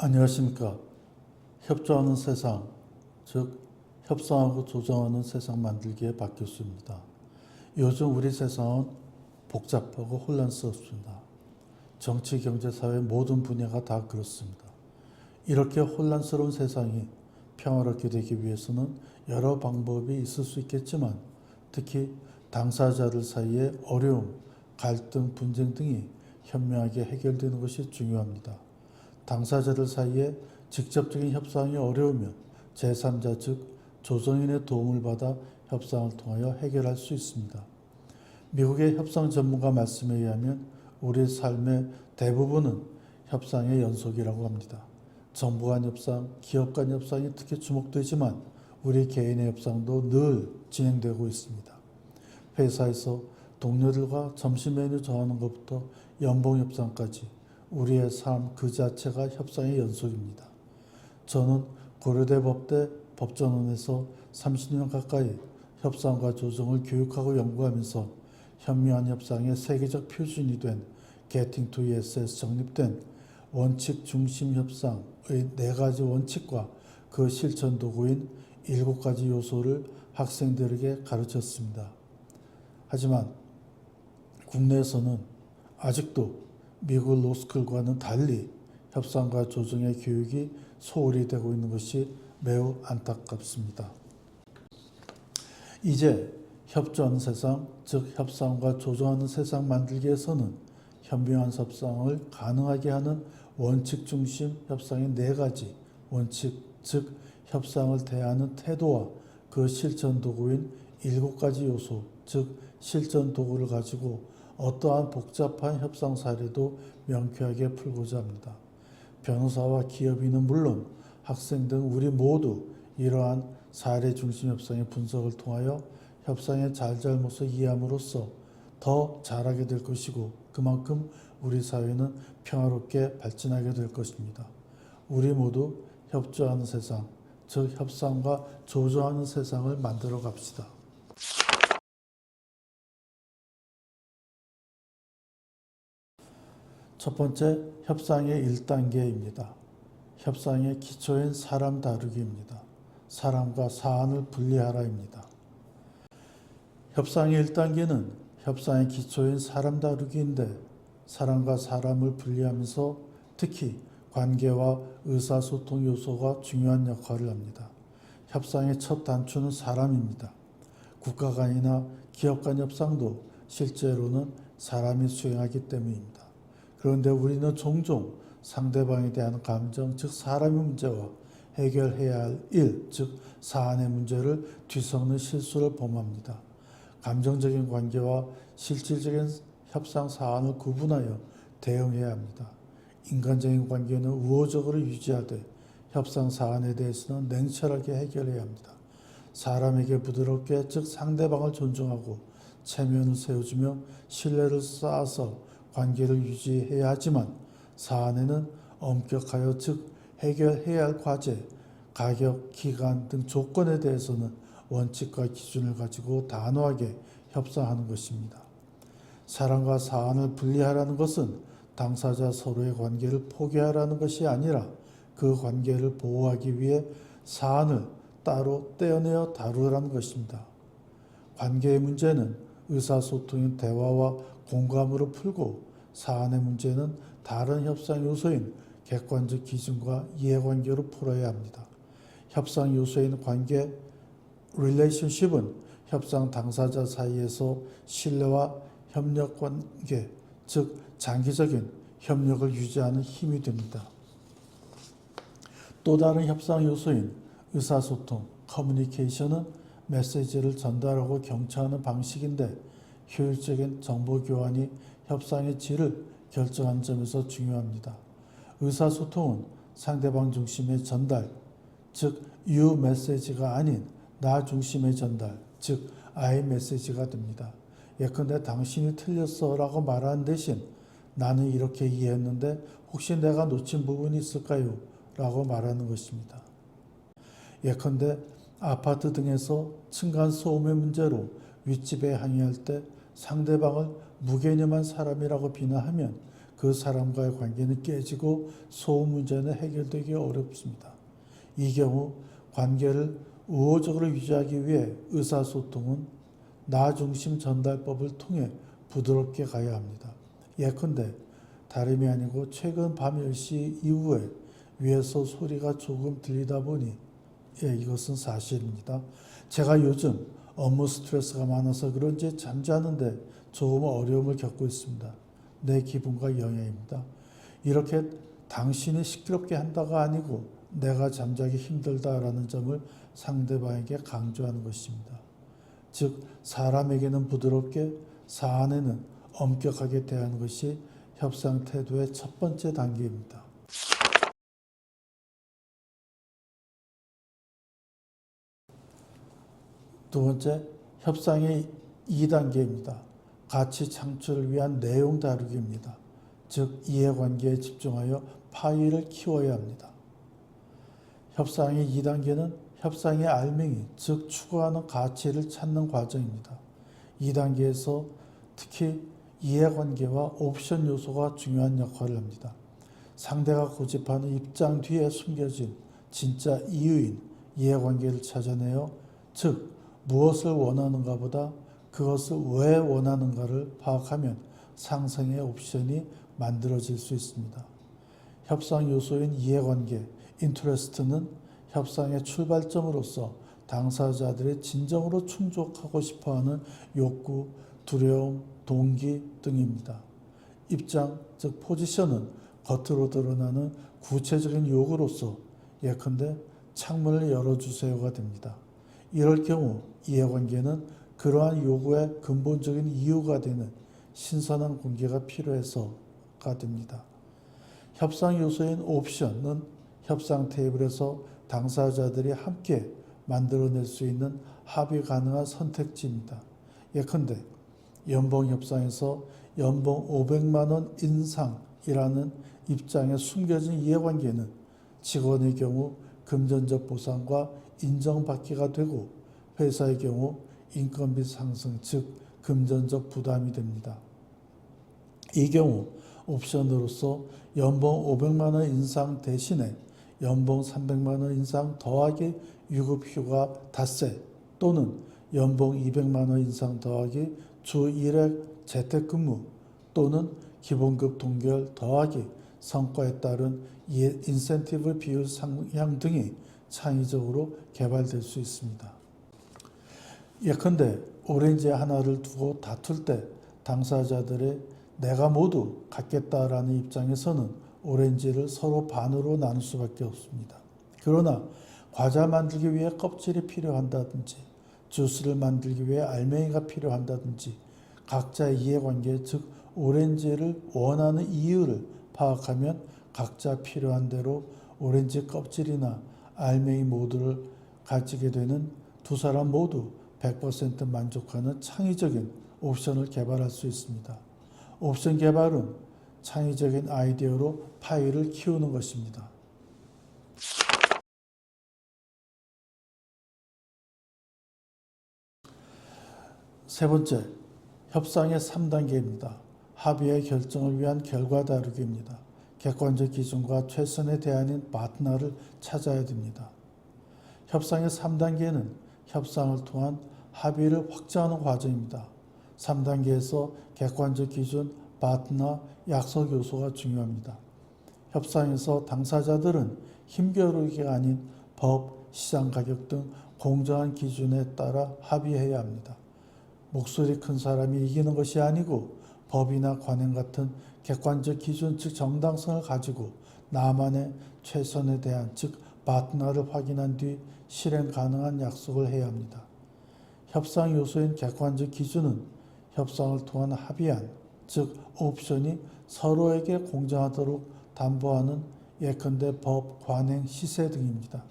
안녕하십니까. 협조하는 세상, 즉 협상하고 조정하는 세상 만들기의 박 교수입니다. 요즘 우리 세상은 복잡하고 혼란스럽습니다. 정치, 경제, 사회 모든 분야가 다 그렇습니다. 이렇게 혼란스러운 세상이 평화롭게 되기 위해서는 여러 방법이 있을 수 있겠지만 특히 당사자들 사이의 어려움, 갈등, 분쟁 등이 현명하게 해결되는 것이 중요합니다. 당사자들 사이에 직접적인 협상이 어려우면 제3자 즉 조정인의 도움을 받아 협상을 통하여 해결할 수 있습니다. 미국의 협상 전문가 말씀에 의하면 우리 삶의 대부분은 협상의 연속이라고 합니다. 정부 간 협상, 기업 간 협상이 특히 주목되지만 우리 개인의 협상도 늘 진행되고 있습니다. 회사에서 동료들과 점심 메뉴 정하는 것부터 연봉 협상까지 우리의 삶 그 자체가 협상의 연속입니다. 저는 고려대 법대 법전원에서 30년 가까이 협상과 조정을 교육하고 연구하면서 현미한 협상의 세계적 표준이 된 Getting to ES에서 정립된 원칙 중심 협상의 네 가지 원칙과 그 실천 도구인 일곱 가지 요소를 학생들에게 가르쳤습니다. 하지만 국내에서는 아직도 미국 로스쿨과는 달리 협상과 조정의 교육이 소홀히 되고 있는 것이 매우 안타깝습니다. 이제 협조하는 세상, 즉 협상과 조정하는 세상 만들기 위해서는 현명한 협상을 가능하게 하는 원칙 중심 협상의 네 가지 원칙, 즉 협상을 대하는 태도와 그 실천 도구인 일곱 가지 요소, 즉 실전 도구를 가지고 어떠한 복잡한 협상 사례도 명쾌하게 풀고자 합니다. 변호사와 기업인은 물론 학생 등 우리 모두 이러한 사례 중심 협상의 분석을 통하여 협상의 잘잘못을 이해함으로써 더 잘하게 될 것이고 그만큼 우리 사회는 평화롭게 발전하게 될 것입니다. 우리 모두 협조하는 세상, 즉 협상과 조조하는 세상을 만들어 갑시다. 첫 번째 협상의 1단계입니다. 협상의 기초인 사람 다루기입니다. 사람과 사안을 분리하라입니다. 협상의 1단계는 협상의 기초인 사람 다루기인데 사람과 사람을 분리하면서 특히 관계와 의사소통 요소가 중요한 역할을 합니다. 협상의 첫 단추는 사람입니다. 국가 간이나 기업 간 협상도 실제로는 사람이 수행하기 때문입니다. 그런데 우리는 종종 상대방에 대한 감정, 즉 사람의 문제와 해결해야 할 일, 즉 사안의 문제를 뒤섞는 실수를 범합니다. 감정적인 관계와 실질적인 협상 사안을 구분하여 대응해야 합니다. 인간적인 관계는 우호적으로 유지하되 협상 사안에 대해서는 냉철하게 해결해야 합니다. 사람에게 부드럽게 즉 상대방을 존중하고 체면을 세워주며 신뢰를 쌓아서 관계를 유지해야 하지만 사안에는 엄격하여 즉 해결해야 할 과제, 가격, 기간 등 조건에 대해서는 원칙과 기준을 가지고 단호하게 협상하는 것입니다. 사람과 사안을 분리하라는 것은 당사자 서로의 관계를 포기하라는 것이 아니라 그 관계를 보호하기 위해 사안을 따로 떼어내어 다루라는 것입니다. 관계의 문제는 의사소통인 대화와 공감으로 풀고 사안의 문제는 다른 협상 요소인 객관적 기준과 이해관계로 풀어야 합니다. 협상 요소인 관계, relationship은 협상 당사자 사이에서 신뢰와 협력 관계, 즉 장기적인 협력을 유지하는 힘이 됩니다. 또 다른 협상 요소인 의사소통, 커뮤니케이션은 메시지를 전달하고 경청하는 방식인데 효율적인 정보 교환이 협상의 질을 결정한 점에서 중요합니다. 의사소통은 상대방 중심의 전달, 즉 you 메시지가 아닌 나 중심의 전달, 즉 I 메시지가 됩니다. 예컨대 당신이 틀렸어 라고 말하는 대신 나는 이렇게 이해했는데 혹시 내가 놓친 부분이 있을까요? 라고 말하는 것입니다. 예컨대 아파트 등에서 층간 소음의 문제로 윗집에 항의할 때 상대방을 무개념한 사람이라고 비난하면 그 사람과의 관계는 깨지고 소음 문제는 해결되기 어렵습니다. 이 경우 관계를 우호적으로 유지하기 위해 의사소통은 나 중심 전달법을 통해 부드럽게 가야 합니다. 예컨대 다름이 아니고 최근 밤 10시 이후에 위에서 소리가 조금 들리다 보니 예, 이것은 사실입니다. 제가 요즘 업무 스트레스가 많아서 그런지 잠자는데 조금 어려움을 겪고 있습니다. 내 기분과 영향입니다. 이렇게 당신이 시끄럽게 한다가 아니고 내가 잠자기 힘들다라는 점을 상대방에게 강조하는 것입니다. 즉 사람에게는 부드럽게 사안에는 엄격하게 대하는 것이 협상 태도의 첫 번째 단계입니다. 두 번째, 협상의 2단계입니다. 가치 창출을 위한 내용 다루기입니다. 즉, 이해관계에 집중하여 파일을 키워야 합니다. 협상의 2단계는 협상의 알맹이, 즉, 추구하는 가치를 찾는 과정입니다. 2단계에서 특히 이해관계와 옵션 요소가 중요한 역할을 합니다. 상대가 고집하는 입장 뒤에 숨겨진 진짜 이유인 이해관계를 찾아내어 즉 무엇을 원하는가 보다 그것을 왜 원하는가를 파악하면 상승의 옵션이 만들어질 수 있습니다. 협상 요소인 이해관계, 인트레스트는 협상의 출발점으로서 당사자들의 진정으로 충족하고 싶어하는 욕구, 두려움, 동기 등입니다. 입장, 즉 포지션은 겉으로 드러나는 구체적인 요구로서 예컨대 창문을 열어주세요가 됩니다. 이럴 경우 이해관계는 그러한 요구의 근본적인 이유가 되는 신선한 공개가 필요해서가 됩니다. 협상 요소인 옵션은 협상 테이블에서 당사자들이 함께 만들어낼 수 있는 합의 가능한 선택지입니다. 예컨대 연봉 협상에서 연봉 500만 원 인상이라는 입장에 숨겨진 이해관계는 직원의 경우 금전적 보상과 인정받기가 되고 회사의 경우 인건비 상승 즉 금전적 부담이 됩니다. 이 경우 옵션으로서 연봉 500만 원 인상 대신에 연봉 300만 원 인상 더하기 유급 휴가 닷새 또는 연봉 200만 원 인상 더하기 주 1회 재택근무 또는 기본급 동결 더하기 성과에 따른 인센티브 비율 상향 등이 창의적으로 개발될 수 있습니다. 예컨대 오렌지 하나를 두고 다툴 때 당사자들의 내가 모두 갖겠다라는 입장에서는 오렌지를 서로 반으로 나눌 수밖에 없습니다. 그러나 과자 만들기 위해 껍질이 필요한다든지 주스를 만들기 위해 알맹이가 필요한다든지 각자의 이해관계 즉 오렌지를 원하는 이유를 파악하면 각자 필요한 대로 오렌지 껍질이나 알맹이 모두를 가지게 되는 두 사람 모두 100% 만족하는 창의적인 옵션을 개발할 수 있습니다. 옵션 개발은 창의적인 아이디어로 파일을 키우는 것입니다. 세 번째, 협상의 3단계입니다. 합의의 결정을 위한 결과 다루기입니다. 객관적 기준과 최선의 대안인 파트너를 찾아야 됩니다. 협상의 3단계는 협상을 통한 합의를 확정하는 과정입니다. 3단계에서 객관적 기준, 파트너, 약속 요소가 중요합니다. 협상에서 당사자들은 힘겨루기가 아닌 법, 시장 가격 등 공정한 기준에 따라 합의해야 합니다. 목소리 큰 사람이 이기는 것이 아니고 법이나 관행 같은 객관적 기준 즉 정당성을 가지고 나만의 최선에 대한 즉 파트너를 확인한 뒤 실행 가능한 약속을 해야 합니다. 협상 요소인 객관적 기준은 협상을 통한 합의안 즉 옵션이 서로에게 공정하도록 담보하는 예컨대 법, 관행, 시세 등입니다.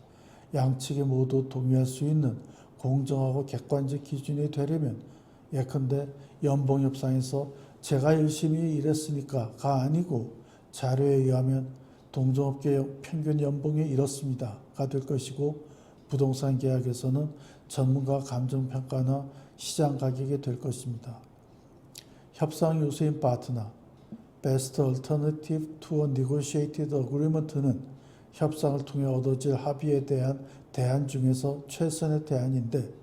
양측이 모두 동의할 수 있는 공정하고 객관적 기준이 되려면 예컨대 연봉 협상에서 제가 열심히 일했으니까가 아니고 자료에 의하면 동종업계 평균 연봉이 이렇습니다가 될 것이고 부동산 계약에서는 전문가 감정 평가나 시장 가격이 될 것입니다. 협상 요소인 파트너 Best Alternative to a Negotiated Agreement는 협상을 통해 얻어질 합의에 대한 대안 중에서 최선의 대안인데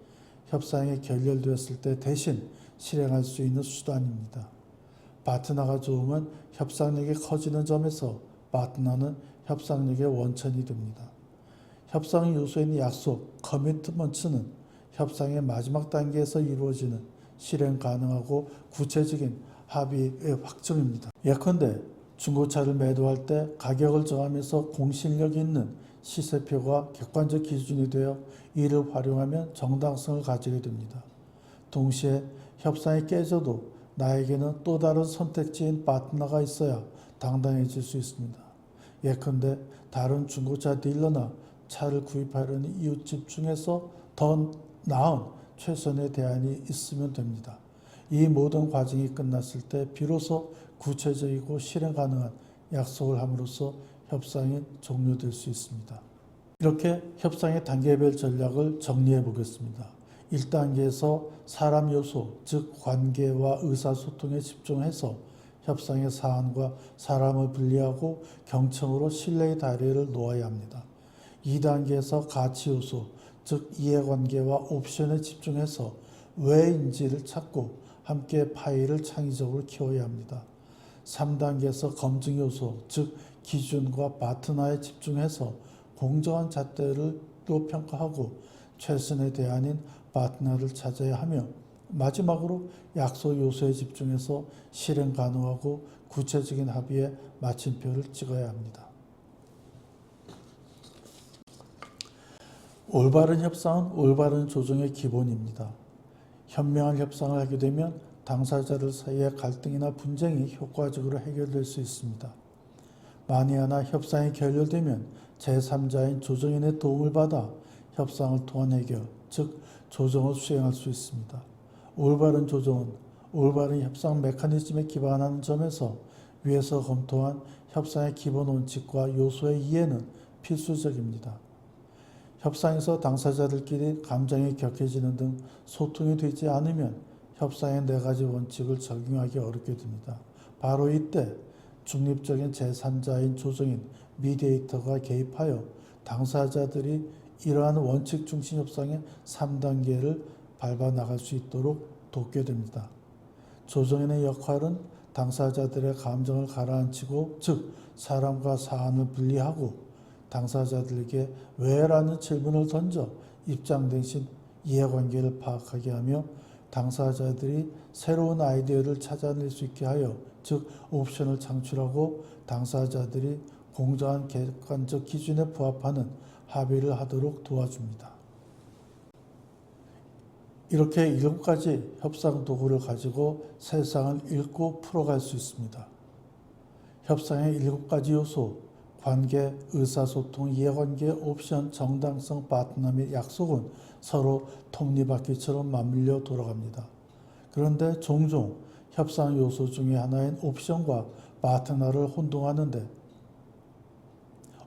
협상이 결렬되었을 때 대신 실행할 수 있는 수단입니다. 파트너가 좋으면 협상력이 커지는 점에서 파트너는 협상력의 원천이 됩니다. 협상 요소인 약속, 커미트먼트는 협상의 마지막 단계에서 이루어지는 실행 가능하고 구체적인 합의의 확정입니다. 예컨대 중고차를 매도할 때 가격을 정하면서 공신력 있는 시세표가 객관적 기준이 되어 이를 활용하면 정당성을 가지게 됩니다. 동시에 협상이 깨져도 나에게는 또 다른 선택지인 파트너가 있어야 당당해질 수 있습니다. 예컨대 다른 중고차 딜러나 차를 구입하려는 이웃집 중에서 더 나은 최선의 대안이 있으면 됩니다. 이 모든 과정이 끝났을 때 비로소 구체적이고 실행 가능한 약속을 함으로써 협상이 종료될 수 있습니다. 이렇게 협상의 단계별 전략을 정리해 보겠습니다. 1단계에서 사람 요소, 즉 관계와 의사소통에 집중해서 협상의 사안과 사람을 분리하고 경청으로 신뢰의 다리를 놓아야 합니다. 2단계에서 가치 요소, 즉 이해관계와 옵션에 집중해서 왜인지를 찾고 함께 파일을 창의적으로 키워야 합니다. 3단계에서 검증 요소, 즉 기준과 파트너에 집중해서 공정한 잣대를 또 평가하고 최선의 대안인 파트너를 찾아야 하며 마지막으로 약속 요소에 집중해서 실행 가능하고 구체적인 합의에 마침표를 찍어야 합니다. 올바른 협상은 올바른 조정의 기본입니다. 현명한 협상을 하게 되면 당사자들 사이의 갈등이나 분쟁이 효과적으로 해결될 수 있습니다. 만에 하나 협상이 결렬되면 제3자인 조정인의 도움을 받아 협상을 통한 해결, 즉 조정을 수행할 수 있습니다. 올바른 조정은 올바른 협상 메커니즘에 기반하는 점에서 위에서 검토한 협상의 기본 원칙과 요소의 이해는 필수적입니다. 협상에서 당사자들끼리 감정이 격해지는 등 소통이 되지 않으면 협상의 네 가지 원칙을 적용하기 어렵게 됩니다. 바로 이때 중립적인 제3자인 조정인 미디에이터가 개입하여 당사자들이 이러한 원칙 중심 협상의 3단계를 밟아 나갈 수 있도록 돕게 됩니다. 조정인의 역할은 당사자들의 감정을 가라앉히고 즉 사람과 사안을 분리하고 당사자들에게 왜라는 질문을 던져 입장 대신 이해관계를 파악하게 하며 당사자들이 새로운 아이디어를 찾아낼 수 있게 하여 즉 옵션을 창출하고 당사자들이 공정한 객관적 기준에 부합하는 합의를 하도록 도와줍니다. 이렇게 일곱 가지 협상 도구를 가지고 세상을 읽고 풀어갈 수 있습니다. 협상의 일곱 가지 요소, 관계, 의사소통, 이해관계, 옵션, 정당성, 파트너 및 약속은 서로 톱니바퀴처럼 맞물려 돌아갑니다. 그런데 종종 협상 요소 중의 하나인 옵션과 파트너를 혼동하는데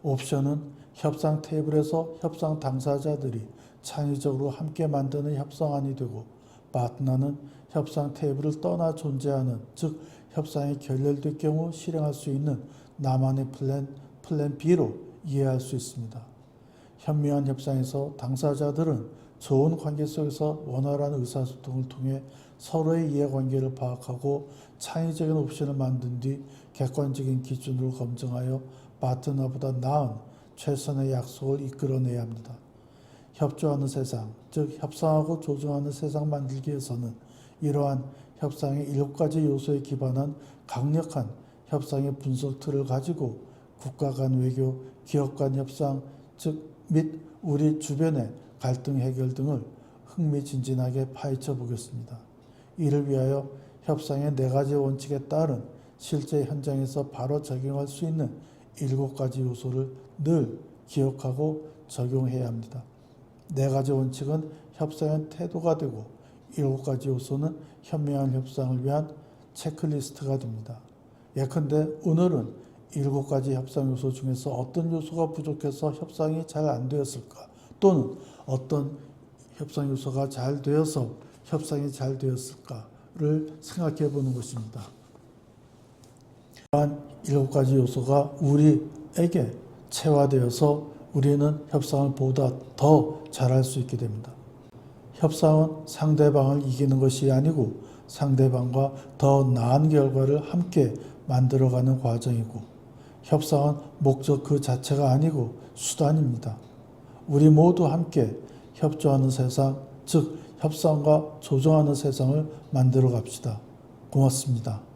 옵션은 협상 테이블에서 협상 당사자들이 창의적으로 함께 만드는 협상안이 되고 파트너는 협상 테이블을 떠나 존재하는 즉 협상이 결렬될 경우 실행할 수 있는 나만의 플랜 플랜 B로 이해할 수 있습니다. 현명한 협상에서 당사자들은 좋은 관계 속에서 원활한 의사소통을 통해 서로의 이해관계를 파악하고 창의적인 옵션을 만든 뒤 객관적인 기준으로 검증하여 파트너보다 나은 최선의 약속을 이끌어내야 합니다. 협조하는 세상, 즉 협상하고 조정하는 세상 만들기 위해서는 이러한 협상의 일곱 가지 요소에 기반한 강력한 협상의 분석 틀을 가지고 국가 간 외교, 기업 간 협상, 즉 및 우리 주변의 갈등 해결 등을 흥미진진하게 파헤쳐 보겠습니다. 이를 위하여 협상의 네 가지 원칙에 따른 실제 현장에서 바로 적용할 수 있는 일곱 가지 요소를 늘 기억하고 적용해야 합니다. 네 가지 원칙은 협상의 태도가 되고 일곱 가지 요소는 현명한 협상을 위한 체크리스트가 됩니다. 예컨대 오늘은 일곱 가지 협상 요소 중에서 어떤 요소가 부족해서 협상이 잘 안 되었을까? 또는 어떤 협상 요소가 잘 되어서 협상이 잘 되었을까를 생각해 보는 것입니다. 이러한 일곱 가지 요소가 우리에게 체화되어서 우리는 협상을 보다 더 잘할 수 있게 됩니다. 협상은 상대방을 이기는 것이 아니고 상대방과 더 나은 결과를 함께 만들어가는 과정이고 협상은 목적 그 자체가 아니고 수단입니다. 우리 모두 함께 협조하는 세상, 즉 협상과 조정하는 세상을 만들어 갑시다. 고맙습니다.